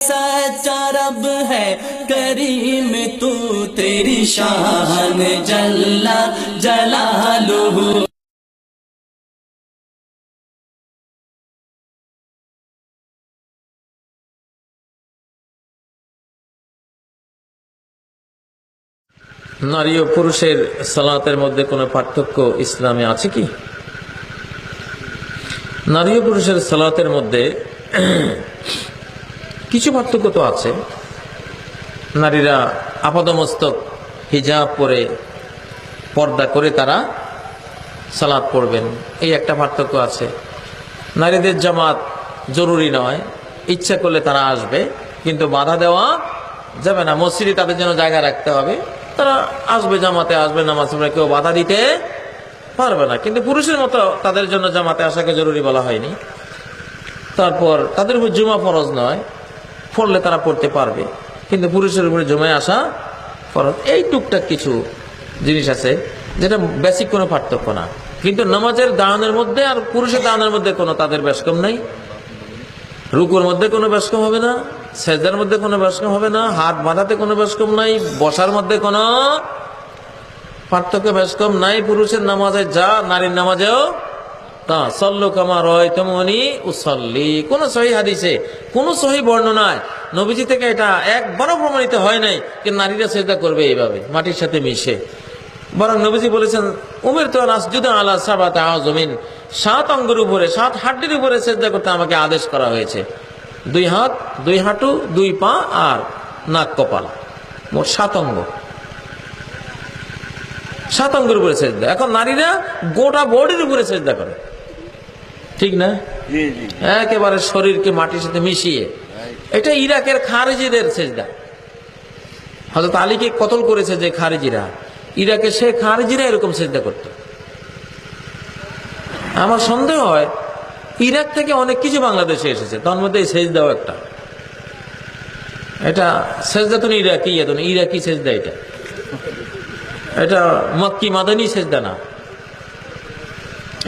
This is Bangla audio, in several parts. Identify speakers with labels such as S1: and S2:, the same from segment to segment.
S1: सच्चा रब है करीम तू तेरी शान जल्ला जलालुहु
S2: নারী ও পুরুষের সালাতের মধ্যে কোনো পার্থক্য ইসলামে আছে কি নারী ও পুরুষের সালাতের মধ্যে কিছু পার্থক্য তো আছে। নারীরা আপাদমস্তক, হিজাব পরে পর্দা করে তারা সালাদ পড়বেন। এই একটা পার্থক্য আছে। নারীদের জামাত জরুরি নয়। ইচ্ছা করলে তারা আসবে, কিন্তু বাধা দেওয়া যাবে না। মসজিদে তাদের জন্য জায়গা রাখতে হবে। তারা আসবে জামাতে, আসবে নামাজ। পড়বে কেউ বাধা দিতে পারবে না। কিন্তু পুরুষের মতো তাদের জন্য জামাতে আসাকে জরুরি বলা হয়নি। তারপর তাদের উপর জুমা ফরজ নয়। পড়লে তারা পড়তে পারবে। কিন্তু পুরুষের উপরে জমে আসা ফরজ। এই টুকটাক কিছু জিনিস আছে, যেটা বেসিক কোনো পার্থক্য না। কিন্তু নামাজের দানের মধ্যে আর পুরুষের দানের মধ্যে কোনো তাদের ব্যাসকম নাই। রুকুর মধ্যে কোনো ব্যাসকম হবে না, সেজদার মধ্যে কোনো ব্যাসকম হবে না, হাত বাঁধাতে কোনো ব্যাসকম নাই, বসার মধ্যে কোনো পার্থক্য ব্যাসকম নাই। পুরুষের নামাজে যা, নারীর নামাজেও তা রয় উসল্লি। কোন সহি বর্ণনায় নবীজি থেকে এটা প্রমাণিত হয় নাই নারীরা করবে এইভাবে, মাটির সাথে মিশে। বলেছেন, উমের তো সাত অঙ্গের উপরে, সাত হাড্ডির উপরে সেজদা করতে আমাকে আদেশ করা হয়েছে। দুই হাত, দুই হাঁটু, দুই পা আর নাক কপাল। মোট সাত অঙ্গ। সাত অঙ্গের উপরে সেজদা। এখন নারীরা গোটা বডির উপরে সেজদা করে। ঠিক না? একেবারে শরীরকে মাটির সাথে মিশিয়ে। এটা ইরাকের খারেজিদের সেজদা। হয়তো আলীকে কতল করেছে যে খারেজিরা? ইরাকে সে খারেজিরা এরকম সেজদা করত। আমার সন্দেহ হয় ইরাক থেকে অনেক কিছু বাংলাদেশে এসেছে। তার মধ্যে এই সেজদাও একটা। এটা সেজদা তো ইরাকি ইরাকি সেজদা এটা। এটা মক্কি মাদানি সেজদা না।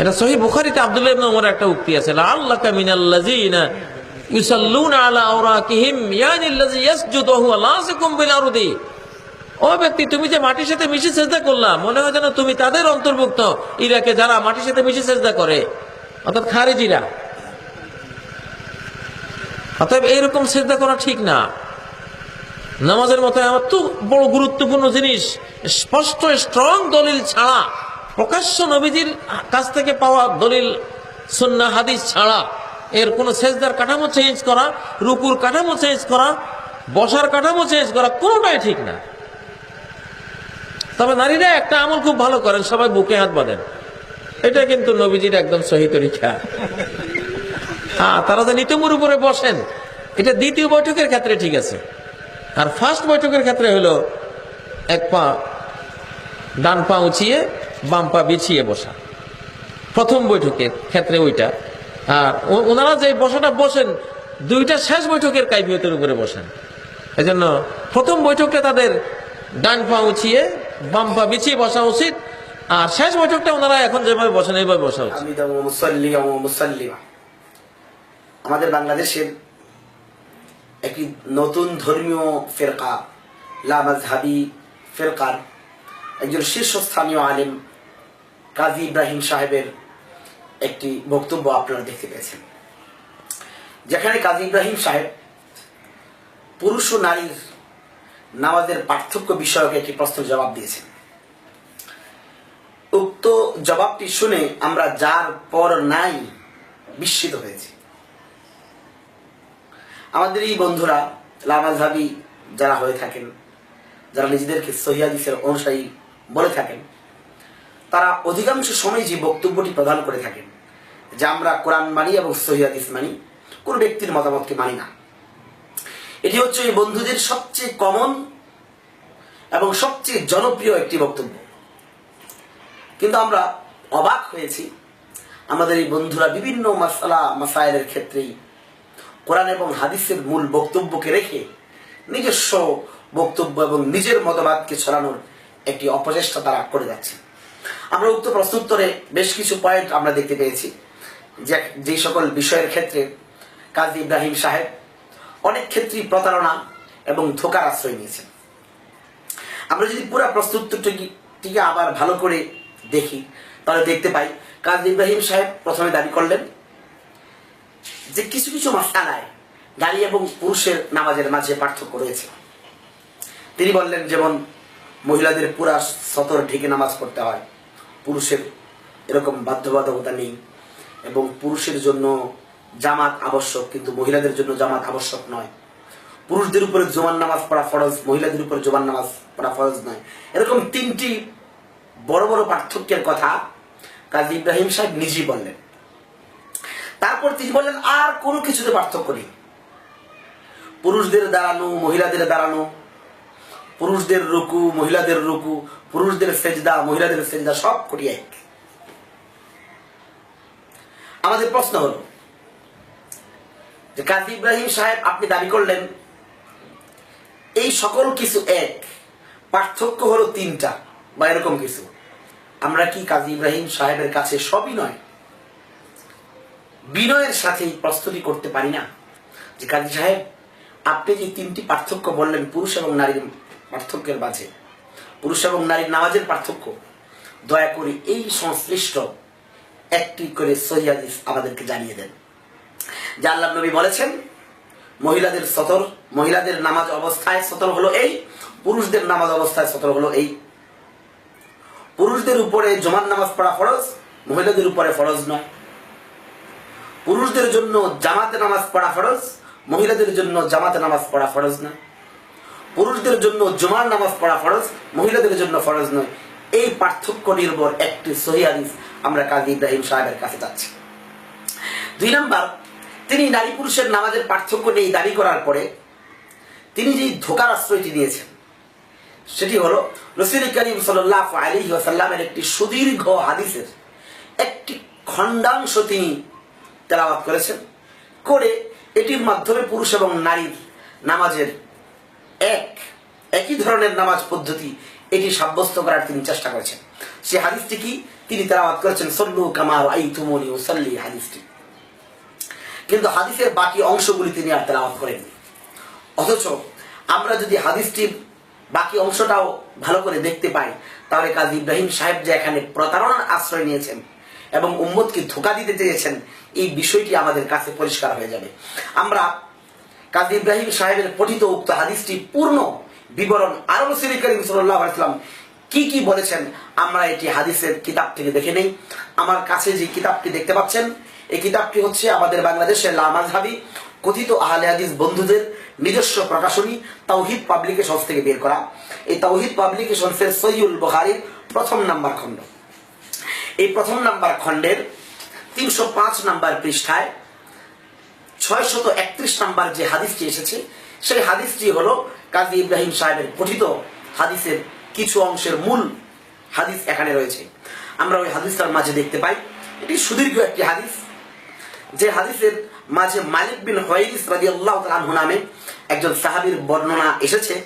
S2: এটা সহি বুখারীতে আব্দুল্লাহ ইবনে ওমর একটা উক্তি আছে আল্লাহ মিনাল্লাযিনা ইউসাল্লুনা আলা আওরাকিহিম ইয়ানিল্লাযী ইয়াসজুদু ওয়া বিল আরদি। ও ব্যক্তি, তুমি যে মাটির সাথে মিশে সেজদা করলা, মনে হয় যেন তুমি তাদের অন্তর্ভুক্ত, ইরাকে যারা মাটির সাথে মিশে সেজদা করে, অর্থাৎ খারেজিরা। অতএব এইরকম সেজদা করা ঠিক না। নামাজের মতো আমার তো বড় গুরুত্বপূর্ণ জিনিস, স্পষ্ট স্ট্রং দলিল ছাড়া প্রকাশ্য নবীজির কাছ থেকে পাওয়া দলিল, সন্না, হাদিস ছাড়া এর কোন সেজদার কাঠামো চেঞ্জ করা, রুকুর কাঠামো চেঞ্জ করা, বসার কাঠামো চেঞ্জ করা কোনোটাই ঠিক না। তবে নারীরা একটা আমল খুব ভালো করেন, সবাই বুকে হাত বাঁধেন। এটা কিন্তু নবীজির একদম সহি তরিকা। হ্যাঁ তারা যে নিতমুর উপরে বসেন, এটা দ্বিতীয় বৈঠকের ক্ষেত্রে ঠিক আছে। আর ফার্স্ট বৈঠকের ক্ষেত্রে হলো এক পা, ডান পা উঁচিয়ে বাম পা বিছিয়ে বসা। প্রথম বৈঠকের ক্ষেত্রে ওইটা। আর ওনারা যে বসাটা বসেন, দুইটা শেষ বৈঠকের কাইফিয়তের উপরে বসেন। এই জন্য প্রথম বৈঠকটা তাদের ডান পা উঁচিয়ে, বাম পা বিছিয়ে বসা উচিত। আর শেষ বৈঠকটা ওনারা এখন যেভাবে বসেন, এইভাবে বসা উচিত।
S3: আমাদের বাংলাদেশের একটি নতুন ধর্মীয় ফেরকা লামাজহাবি ফেরকার, একজন শীর্ষস্থানীয় আলেম কাজী ইব্রাহিম সাহেবের একটি বক্তব্য আপনারা দেখতে পেয়েছেন। যেখানে কাজী ইব্রাহিম সাহেব পুরুষ ও নারীর নামাজের পার্থক্য বিষয়ক একটি প্রশ্নের জবাব দিয়েছেন। উক্ত জবাবটি শুনে আমরা যার পর নাই বিস্মিত হয়েছি। আমাদের এই বন্ধুরা, লামাজহাবি যারা হয়ে থাকেন, যারা নিজেদেরকে সহিয়াদিসের অনুসারী বলে থাকেন তারা অধিকাংশ সময় যে বক্তব্যটি প্রদান করে থাকেন, যে আমরা কোরআন মানি এবং সহিয়াদিস মানি, কোন ব্যক্তির মতামতকে মানি না। এটি হচ্ছে এই বন্ধুদের সবচেয়ে কমন এবং সবচেয়ে জনপ্রিয় একটি বক্তব্য। কিন্তু আমরা অবাক হয়েছি, আমাদের এই বন্ধুরা বিভিন্ন মাসালা মাসাইলের ক্ষেত্রেই কোরআন এবং হাদিসের মূল বক্তব্যকে রেখে নিজস্ব বক্তব্য এবং নিজের মতবাদকে ছড়ানোর একটি অপচেষ্টা তারা করে যাচ্ছে আমরা উক্ত প্রশ্নোত্তরে বেশ কিছু পয়েন্ট আমরা দেখতে পেয়েছি। যে যে সকল বিষয়ের ক্ষেত্রে কাজী ইব্রাহিম সাহেব অনেক ক্ষেত্রেই প্রতারণা এবং ধোকার আশ্রয় নিয়েছেন। আমরা যদি পুরো প্রস্তুতটিকে আবার ভালো করে দেখি, তাহলে দেখতে পাই কাজী ইব্রাহিম সাহেব প্রথমে দাবি করলেন যে কিছু কিছু মাসালায় নারী এবং পুরুষের নামাজের মাঝে পার্থক্য রয়েছে। তিনি বললেন, যেমন মহিলাদের পুরা সতর ঢেকে নামাজ পড়তে হয় পুরুষের এরকম বাধ্যবাধকতা নেই এবং পুরুষের জন্য জামাত আবশ্যক, কিন্তু মহিলাদের জন্য জামাত আবশ্যক নয়। পুরুষদের উপরে জোমান নামাজ পড়া ফরজ, মহিলাদের উপরে জোমান নামাজ পড়া ফরজ নয়। এরকম তিনটি বড় বড় পার্থক্যের কথা কাজী ইব্রাহিম সাহেব নিজেই বললেন। তারপর তিনি বললেন, আর কোনো কিছুতে পার্থক্য নেই। পুরুষদের দাঁড়ানো, মহিলাদের দাঁড়ানো পুরুষদের রুকু, মহিলাদের রুকু, পুরুষদের সেজদা, মহিলাদের সেজদা সব কটি এক। আমাদের প্রশ্ন হলো যে কাজী ইব্রাহিম সাহেব আপনি দাবি করলেন, এই সকল কিছু এক, পার্থক্য হলো তিনটা, বা এরকম কিছু। আমরা কি কাজী ইব্রাহিম সাহেবের কাছে সবই নয়, বিনয়ের সাথে প্রস্তুতি করতে পারি না? যে কাজী সাহেব, আপনি যে তিনটি পার্থক্য বললেন, পুরুষ এবং নারীর পার্থক্যের মাঝে। পুরুষ এবং নারীর নামাজের পার্থক্য। দয়া করে এই সংশ্লিষ্ট একটি করে সহিদিস আমাদেরকে জানিয়ে দেন। যে আল্লাহ নবী বলেছেন, মহিলাদের সতর, মহিলাদের নামাজ অবস্থায় সতর হলো এই, পুরুষদের নামাজ অবস্থায় সতর হলো এই। পুরুষদের উপরে জমান নামাজ পড়া ফরজ, মহিলাদের উপরে ফরজ নয়। পুরুষদের জন্য জামাতে নামাজ পড়া ফরজ, মহিলাদের জন্য জামাতে নামাজ পড়া ফরজ নয়। পুরুষদের জন্য জুমার নামাজ পড়া ফরজ, মহিলাদের জন্য ফরজ নয়। এই পার্থক্য নির্ভর একটি সহি হাদিস আমরা কাজী ইব্রাহিম সাহেবের কাছে যাচ্ছি। দুই নাম্বার, তিনি নারী পুরুষের নামাজের পার্থক্য নেই দাবি করার পরে তিনি যেই ধোকার আশ্রয়টি নিয়েছেন, সেটি হলো রসুল করিম সাল্লাহ আলী ওয়াসাল্লামের একটি সুদীর্ঘ হাদিসের একটি খণ্ডাংশ তিনি তেলাওয়াত করেছেন। করে এটির মাধ্যমে পুরুষ এবং নারীর নামাজের এক, একই ধরনের নামাজ পদ্ধতি এটি সাব্যস্ত করার তিনি চেষ্টা করেছেন। সে হাদিসটি কি? তিনি তেলাওয়াত করেছেন, সল্লু কামার আই ও সল্লি হাদিসটি। কিন্তু হাদিসের বাকি অংশগুলি তিনি আর তেলাওয়াত করেননি। অথচ আমরা যদি হাদিসটির বাকি অংশটাও ভালো করে দেখতে পাই, তাহলে কাজী ইব্রাহিম সাহেব যে এখানে প্রতারণার আশ্রয় নিয়েছেন এবং উম্মদকে ধোকা দিতে চেয়েছেন, এই বিষয়টি আমাদের কাছে পরিষ্কার হয়ে যাবে। আমরা কাজী ইব্রাহিম সাহেবের পঠিত উক্ত হাদিসটি পূর্ণ বিবরণ আরও রসুল করিম সাল্লাহ কি কি বলেছেন আমরা এটি হাদিসের কিতাব থেকে দেখে নেই। আমার কাছে যে কিতাবটি দেখতে পাচ্ছেন, এই কিতাবটি হচ্ছে আমাদের বাংলাদেশের লামাজহাবি কথিত আহলে হাদিস বন্ধুদের নিজস্ব প্রকাশনী তাওহিদ পাবলিকেশন থেকে বের করা। এই তাওহিদ পাবলিকেশনসের সৈয়ুল বহারির প্রথম নাম্বার খণ্ড। এই প্রথম নাম্বার খণ্ডের তিনশো পাঁচ নাম্বার পৃষ্ঠায় ছয় শত একত্রিশ নাম্বার যে হাদিসটি এসেছে, সেই হাদিসটি হলো কাজী ইব্রাহিম সাহেবের পঠিত হাদিসের কিছু অংশের মূল হাদিস এখানে রয়েছে। আমরা ওই হাদিসটার মাঝে দেখতে পাই। এটি সুদীর্ঘ একটি হাদিস। যে হাদিসের মাঝে মালিক বিন হয়েরিস রাজি আল্লাহ তালু নামে একজন সাহাবির বর্ণনা এসেছে।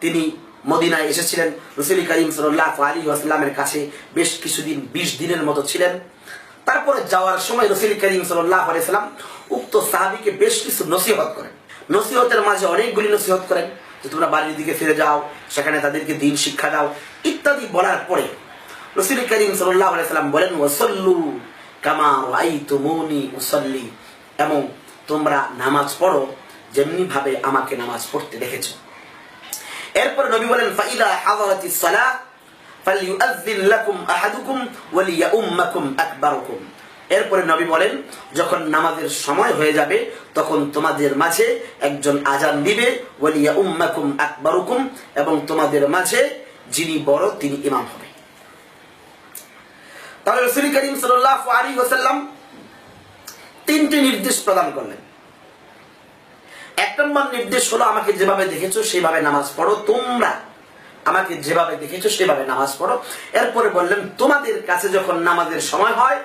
S3: তিনি মদিনায় এসেছিলেন। রসুল করিম সাল্লাহ আলী আসলামের কাছে বেশ কিছুদিন, বিশ দিনের মতো ছিলেন। তারপরে যাওয়ার সময় রসুল করিম আলাইসাল্লাম উক্ত সাহাবিকে বেশ কিছু নসিহত করেন। নসিহতের মাঝে অনেকগুলি নসিহত করেন যে তোমরা বাড়ির দিকে ফিরে যাও, সেখানে তাদেরকে দিন শিক্ষা দাও, ইত্যাদি বলার পরে রসুল করিম আলাইসাল্লাম বলেন ওসল্লু কামা আই তুমনি মুসল্লি এবং তোমরা নামাজ পড়ো যেমনি ভাবে আমাকে নামাজ পড়তে দেখেছ। এরপর নবী বলেন, ফাইদা হাদারাতি সালাহ এরপরে নবী বলেন, যখন নামাজের সময় হয়ে যাবে, তখন তোমাদের মাঝে একজন আজান দিবে ওয়ালিয়া উম্মাকুম আকবারুকুম, এবং তোমাদের মাঝে যিনি বড়, তিনি ইমাম হবে। তাহলে রসুল করিম সাল্লাহ আলী ওসাল্লাম তিনটি নির্দেশ প্রদান করলেন। এক নম্বর নির্দেশ হলো, আমাকে যেভাবে দেখেছ সেভাবে নামাজ পড়ো। তোমরা আমাকে যেভাবে দেখেছ, সেভাবে নামাজ পড়ো। এরপরে বললেন, তোমাদের কাছে যখন নামাজের সময় হয়,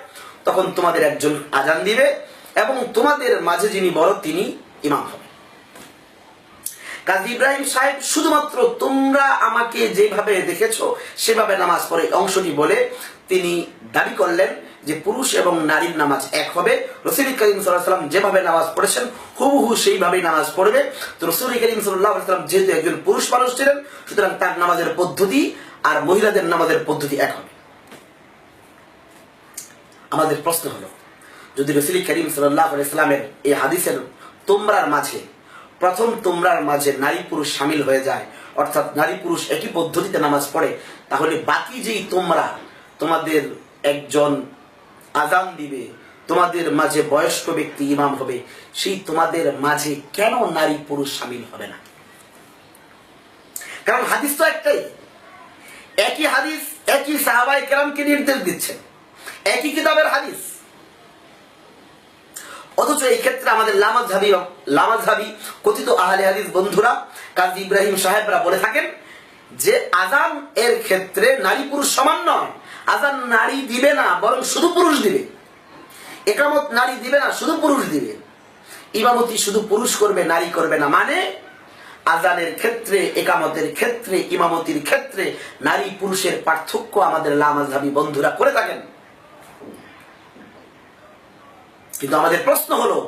S3: তখন তোমাদের একজন আজান দিবে এবং তোমাদের মাঝে যিনি বড়, তিনি ইমাম হবে। কাজী ইব্রাহিম সাহেব, শুধুমাত্র তোমরা আমাকে যেভাবে দেখেছ, সেভাবে নামাজ পড়ে। অংশটি বলে তিনি দাবি করলেন যে পুরুষ এবং নারীর নামাজ এক হবে। রসুল করিম সাল্লাম যেভাবে নামাজ পড়েছেন, হুবহু সেইভাবেই নামাজ পড়বে। তো রসুল করিম সাল্লাম যেহেতু একজন পুরুষ মানুষ ছিলেন, সুতরাং তার নামাজের পদ্ধতি আর মহিলাদের নামাজের পদ্ধতি এক হবে। আমাদের প্রশ্ন হলো, যদি রসুল করিম সাল্লাহ ইসলামের এই হাদিসের তোমরার মাঝে, প্রথম তোমরার মাঝে নারী পুরুষ সামিল হয়ে যায়, অর্থাৎ নারী পুরুষ একই পদ্ধতিতে নামাজ পড়ে, তাহলে বাকি যেই তোমরা, তোমাদের একজন আজান দিবে। তোমাদের মাঝে বয়স্ক ব্যক্তি ইমাম হবে। সেই তোমাদের মাঝে কেন নারী পুরুষ সামিল হবে না? কারণ হাদিস তো একটাই। একই হাদিস, একই সাহাবাই কেরামকে নির্দেশ দিচ্ছেন একই কিতাবের হাদিস। অথচ এই ক্ষেত্রে আমাদের লামাজহাবি লামাজহাবি কথিত আহলে হাদিস বন্ধুরা, কাজী ইব্রাহিম সাহেবরা বলে থাকেন যে, আজান এর ক্ষেত্রে নারী পুরুষ সমান নয়। আজান নারী দিবে না, বরং শুধু পুরুষ দিবে। একামত নারী দিবে না, শুধু পুরুষ দিবে। ইমামতি শুধু পুরুষ করবে, নারী করবে না। মানে আজানের ক্ষেত্রে, একামতের ক্ষেত্রে, ইমামতির ক্ষেত্রে নারী পুরুষের পার্থক্য আমাদের লামাজহাবি বন্ধুরা করে থাকেন। কিন্তু আমাদের প্রশ্ন হলো,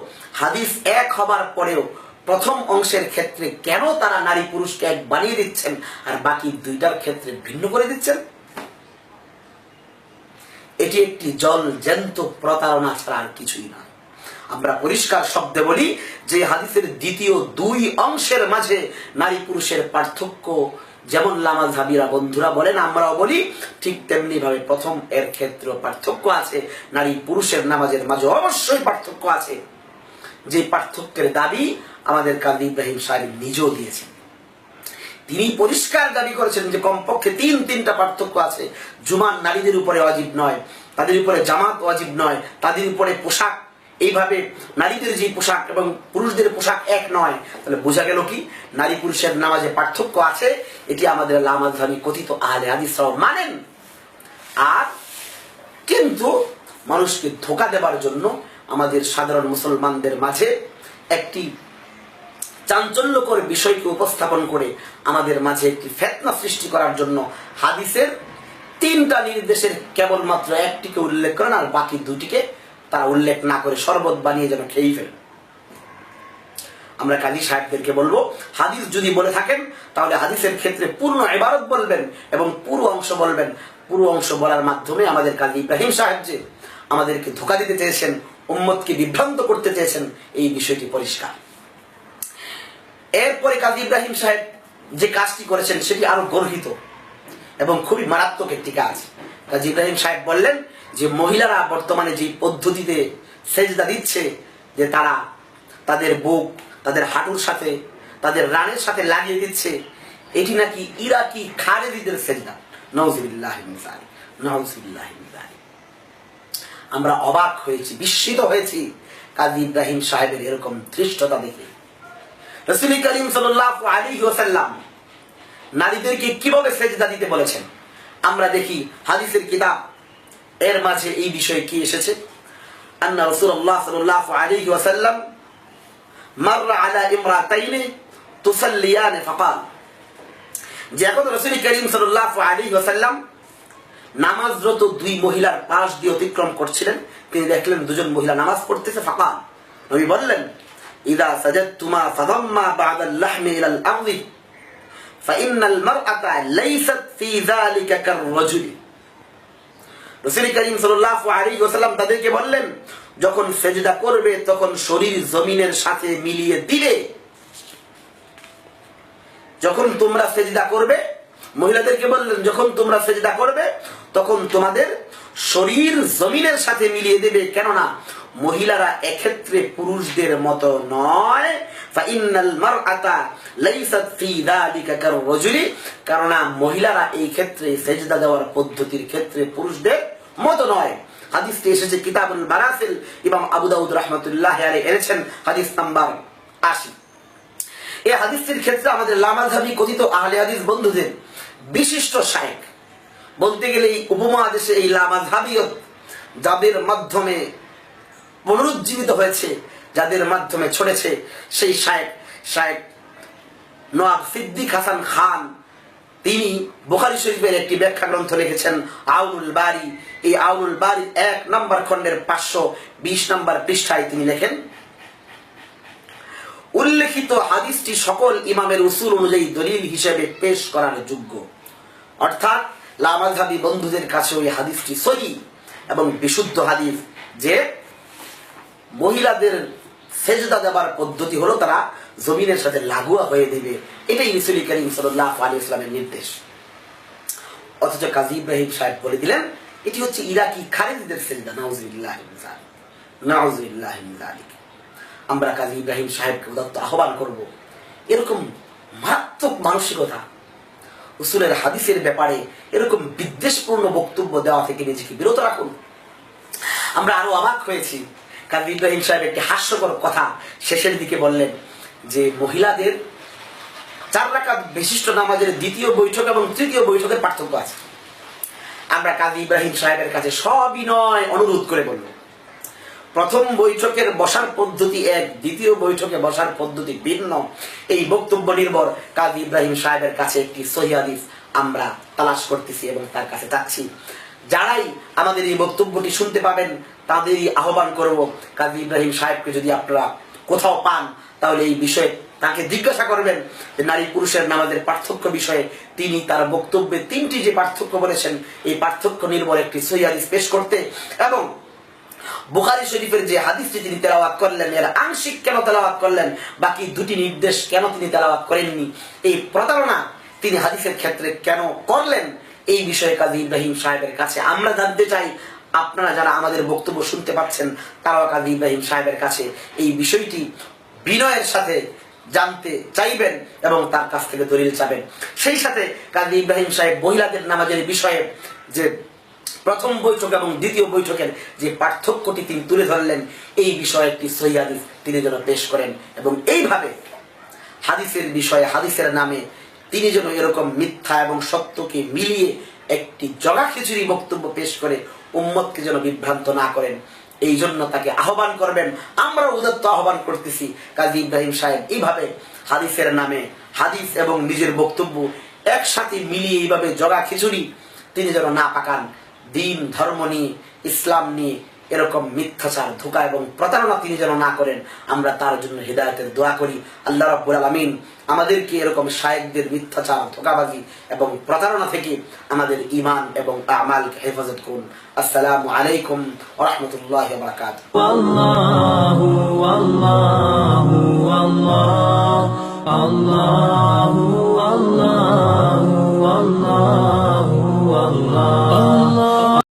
S3: হাদিস এক হবার পরেও প্রথম অংশের ক্ষেত্রে কেন তারা নারী পুরুষকে এক বানিয়ে দিচ্ছেন, আর বাকি দুইটার ক্ষেত্রে ভিন্ন করে দিচ্ছেন? এটি একটি জল জ্যান্ত প্রতারণা ছাড়া আর কিছুই না। আমরা পরিষ্কার শব্দে বলি যে হাদিসের দ্বিতীয় দুই অংশের মাঝে নারী পুরুষের পার্থক্য যেমন লামাজ হাবিরা বন্ধুরা বলেন, আমরাও বলি ঠিক তেমনি ভাবে প্রথম এর ক্ষেত্রে পার্থক্য আছে। নারী পুরুষের নামাজের মাঝে অবশ্যই পার্থক্য আছে। যে পার্থক্যের দাবি আমাদের কাজী ইব্রাহিম সাহেব নিজেও দিয়েছেন। তিনি পরিষ্কার দাবি করেছেন যে কমপক্ষে তিন, তিনটা পার্থক্য আছে। জুমান নারীদের উপরে অজীব নয়, তাদের উপরে জামাত অজীব নয়, তাদের উপরে পোশাক। এইভাবে নারীদের যে পোশাক এবং পুরুষদের পোশাক এক নয়, তাহলে বোঝা গেল কি? নারী পুরুষের নামাজে পার্থক্য আছে, এটি আমাদের লামাধানী কথিত আহলে হাদিসরাও মানেন। আর কিন্তু মানুষকে ধোকা দেবার জন্য আমাদের সাধারণ মুসলমানদের মাঝে একটি চাঞ্চল্যকর বিষয়কে উপস্থাপন করে আমাদের মাঝে একটি ফেতনা সৃষ্টি করার জন্য হাদিসের তিনটা নির্দেশের কেবলমাত্র একটিকে উল্লেখ করেন আর বাকি দুটিকে তারা উল্লেখ না করে শরবত বানিয়ে যেন খেয়েই ফেলেন আমরা কাজী সাহেবদেরকে বলব, হাদিস যদি বলে থাকেন, তাহলে হাদিসের ক্ষেত্রে পূর্ণ এবারত বলবেন এবং পুরো অংশ বলবেন। পুরো অংশ বলার মাধ্যমে আমাদের কাজী ইব্রাহিম সাহেব যে আমাদেরকে ধোকা দিতে চেয়েছেন, উম্মতকে বিভ্রান্ত করতে চেয়েছেন, এই বিষয়টি পরিষ্কার। এরপরে কাজী ইব্রাহিম সাহেব যে কাজটি করেছেন, সেটি আরও গর্হিত এবং খুবই মারাত্মক একটি কাজ। কাজী ইব্রাহিম সাহেব বললেন যে, মহিলারা বর্তমানে যে পদ্ধতিতে সেজদা দিচ্ছে, যে তারা তাদের বুক, তাদের হাঁটুর সাথে, তাদের রানের সাথে লাগিয়ে দিচ্ছে, এটি নাকি ইরাকি খারেদিদের সেজদা। নওজিবিল্লাহ আমরা অবাক হয়েছি, বিস্মিত হয়েছি কাজী ইব্রাহিম সাহেবের এরকম ধৃষ্টতা দেখে। রসুল করিম সাল্লাহ আলী ওসাল্লাম নারীদেরকে কীভাবে সেজদা দিতে বলেছেন? আমরা দেখি হাদিসের কিতাব। এর মাঝে এই বিষয়ে কি এসেছে? দুই মহিলার পাশ দিয়ে অতিক্রম করছিলেন। তিনি দেখলেন দুজন মহিলা নামাজ পড়তেছে, ফাকাল। নবী বললেন ইদা সাজাদতুমা ফাদাম্মা বা'দা আল-লাহমি ইলা আল-আরদি فإن المرأة ليست في ذلك كالرجل রসুল করিম সাল্লাল্লাহু আলাইহি ওয়াসাল্লাম তাদেরকে বললেন যখন সেজদা করবে তখন শরীর জমিনের সাথে মিলিয়ে দিলে যখন তোমরা সেজদা করবে মহিলাদেরকে বললেন যখন তোমরা সেজদা করবে তখন তোমাদের শরীর জমিনের সাথে মিলিয়ে দেবে কেননা মহিলারা এক্ষেত্রে পুরুষদের মতো নয়। কেননা মহিলারা এই ক্ষেত্রে সেজদা দেওয়ার পদ্ধতির ক্ষেত্রে পুরুষদের মতো নয়। হাদিসটি এসেছে কিতাবুল বারাসিল ইমাম আবু দাউদ রাহমাতুল্লাহ এনেছেন, হাদিস নাম্বার 80 এই হাদিসটির ক্ষেত্রে আমাদের লামাযহাবি কথিত আহলে হাদিস বন্ধুদের বিশিষ্ট শায়েখ। বলতে গেলে এই উপমহাদেশে এই লামাযহাবিয়ত যাদের মাধ্যমে পুনরুজ্জীবিত হয়েছে, যাদের মাধ্যমে ছড়েছে সেই শায়েক শায়েক নওয়াব সিদ্দিক হাসান খান। তিনি বুখারি শরীফের একটি ব্যাখ্যা গ্রন্থ লিখেছেন, আউনুল বারি। এই আউনুল বারি এক নম্বর খণ্ডের পাঁচশো বিশ নম্বর পৃষ্ঠায় তিনি লেখেন, উল্লেখিত হাদিসটি সকল ইমামের উসুল অনুযায়ী দলিল হিসেবে পেশ করার যোগ্য। অর্থাৎ লামাধাবি বন্ধুদের কাছে ওই হাদিসটি সহি এবং বিশুদ্ধ হাদিস যে মহিলাদের সেজদা দেবার পদ্ধতি হলো তারা জমিনের সাথে লাগুয়া হয়ে দিবে। এটাই রসুল করিম সাল্লাহ আলী ইসলামের নির্দেশ। অথচ কাজী ইব্রাহিম সাহেব বলে দিলেন, এটি হচ্ছে ইরাকি খারেজিদের সেজদা, নাউজুবিল্লাহ নাউজুবিল্লাহ আমরা কাজী ইব্রাহিম সাহেবকে উদাত্ত আহ্বান করব। এরকম মারাত্মক মানসিকতা উসুলের হাদিসের ব্যাপারে এরকম বিদ্বেষপূর্ণ বক্তব্য দেওয়া থেকে নিজেকে বিরত রাখুন। আমরা আরও অবাক হয়েছি। কাজী ইব্রাহিম সাহেব একটি হাস্যকর কথা শেষের দিকে বললেন যে মহিলাদের চার রাকাত বিশিষ্ট নামাজের দ্বিতীয় বৈঠক এবং তৃতীয় বৈঠকের পার্থক্য আছে। আমরা কাজী ইব্রাহিম সাহেবের কাছে সবিনয় অনুরোধ করে বলল প্রথম বৈঠকের বসার পদ্ধতি এক, দ্বিতীয় বৈঠকে বসার পদ্ধতি ভিন্ন। এই বক্তব্য নির্ভর কাজী ইব্রাহিম সাহেবের কাছে একটি সহিদিস আমরা তালাশ করতেছি এবং তার কাছে যাচ্ছি। যারাই আমাদের এই বক্তব্যটি শুনতে পাবেন, তাদেরই আহ্বান করব। কাজী ইব্রাহিম সাহেবকে যদি আপনারা কোথাও পান, তাহলে এই বিষয়ে তাকে জিজ্ঞাসা করবেন যে, নারী পুরুষের নামাজের পার্থক্য বিষয়ে তিনি তার বক্তব্যে তিনটি যে পার্থক্য বলেছেন, এই পার্থক্য নির্ভর একটি সৈয়াদিস পেশ করতে এবং বুখারি শরীফের যে হাদিসটি তিনি তেলাওয়াত করলেন, এর আংশিক কেন তেলাওয়াত করলেন, বাকি দুটি নির্দেশ কেন তিনি তেলাওয়াত করেননি, এই প্রতারণা তিনি হাদিসের ক্ষেত্রে কেন করলেন এই বিষয়ে কাজী ইব্রাহিম সাহেবের কাছে আমরা জানতে চাই, আপনারা যারা আমাদের বক্তব্য শুনতে পাচ্ছেন, তারাও কাজী ইব্রাহিম সাহেবের কাছে এই বিষয়টি বিনয়ের সাথে জানতে চাইবেন এবং তার কাছ থেকে দলিল চাবেন। সেই সাথে কাজী ইব্রাহিম সাহেব মহিলাদের নামাজের বিষয়ে যে প্রথম বৈঠক এবং দ্বিতীয় বৈঠকের যে পার্থক্যটি তিনি তুলে ধরলেন, এই বিষয়ে একটি সহিদিস তিনি যেন পেশ করেন এবং এইভাবে হাদিসের বিষয়ে, হাদিসের নামে তিনি যেন এরকম মিথ্যা এবং সত্যকে মিলিয়ে একটি জগা খিচুড়ি বক্তব্য পেশ করে উম্মতকে যেন বিভ্রান্ত না করেন। এই জন্য তাকে আহ্বান করবেন। আমরা উদত্ত আহ্বান করতেছি কাজী ইব্রাহিম সাহেব, এইভাবে হাদিসের নামে হাদিস এবং নিজের বক্তব্য একসাথে মিলিয়ে এইভাবে জগা খিচুড়ি তিনি যেন না পাকান। দিন, ধর্ম নিয়ে, ইসলাম নিয়ে এরকম মিথ্যাচার, ধোকা এবং প্রতারণা তিনি যেন না করেন, আমরা তার জন্য হৃদায়তের দোয়া করি। আল্লাহ রাব্বুল আলমিন আমাদেরকে এরকম শায়েকদের মিথ্যাচার, ধোকাবাজি এবং প্রতারণা থেকে আমাদের ইমান এবং আমালকে হেফাজত করুন। আসসালাম আলাইকুম রহমতুল্লাহ
S1: বারাকাত আল্লাহু আল্লাহু, আল্লাহ, আল্লাহু আল্লাহু।